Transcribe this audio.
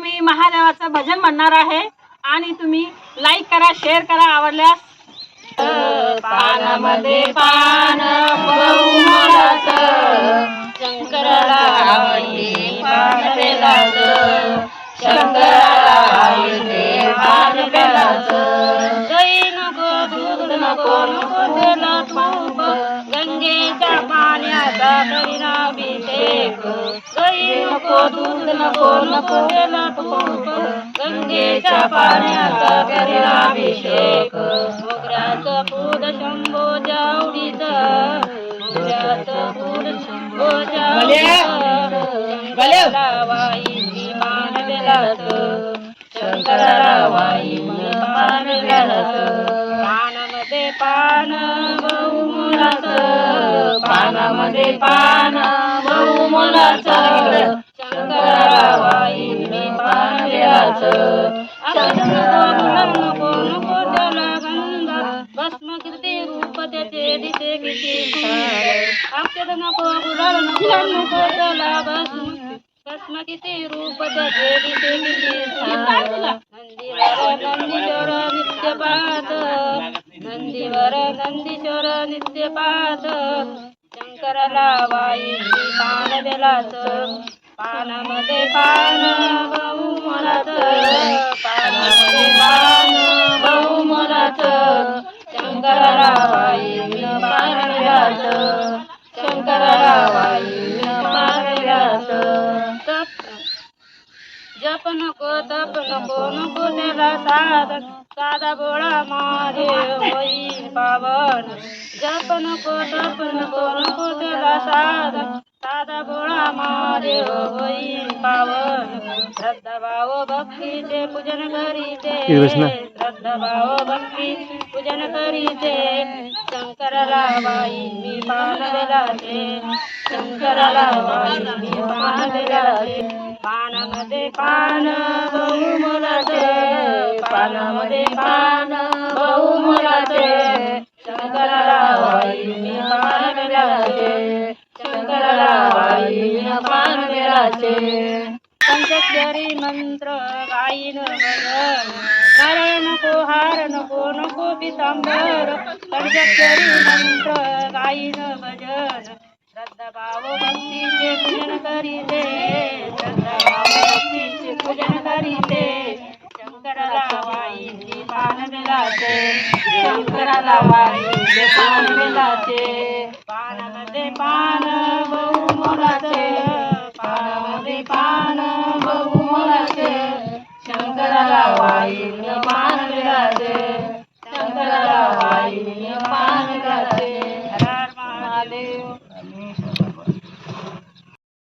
मी महादेवाचं भजन म्हणणार आहे आणि तुम्ही लाईक करा शेअर करा आवडल्यास. पानामध्ये पान नको नको नको गंगेच्या पाण्याचा नको दूध नको नको पाण्याचा करीना अभिषेक. मोगऱ्याचं फूल शंभो मोगऱ्याचं फूल शंभो वाई मान बेलाच शंकराला वाई मान बेलाच पानामध्ये पान बहुमुलाच पानामध्ये पान बहुमुलाच शंकराला वाई पान बेलाच नको नको त्याला गंगा भस्म कीर्ती रूप त्याचे दिसे किती अक्षर नको गुलाल नको नको त्याला भस्म भस्म किती रूप त्याचे दिसे किती नंदीवर नंदीश्वर नित्य पाहत नंदीवर नंदीश्वर नित्य पाहत वाई पान दिलाच पानामध्ये पान बहुमलाच पानामध्ये पान बहुमलाच शंकराला वाई पान दिलाच शंकराला वाई जप नको तप नको नको त्याला साध. साधा बोळा मारे होईल पावन. जप नको तप नको नको त्याला साध. साधा बोळा मारे होईल पावन. भाव भक्तीचे पूजन करीते। श्रद्धा भाव भक्ती पूजन करीते। शंकराला बाई मी पान दिलाचे शंकराला बाई मी पान दिलाचे पानामध्ये पान बहुमुलाचे पानामध्ये पान शंकराला मी शंकराला मी बेलाचे जरी मंत्र गाईन भजन नारायण नको हार नको नको पितांबर। जरी मंत्र गाईन भजन श्रद्धा भाव भक्तीचे पूजन करीते। श्रद्धा भाव भक्तीचे पूजन करीते। शंकराला वाई पान बेलाचे शंकराला पान बेलाचे पानामध्ये पान बहुमोलाचे शंकराला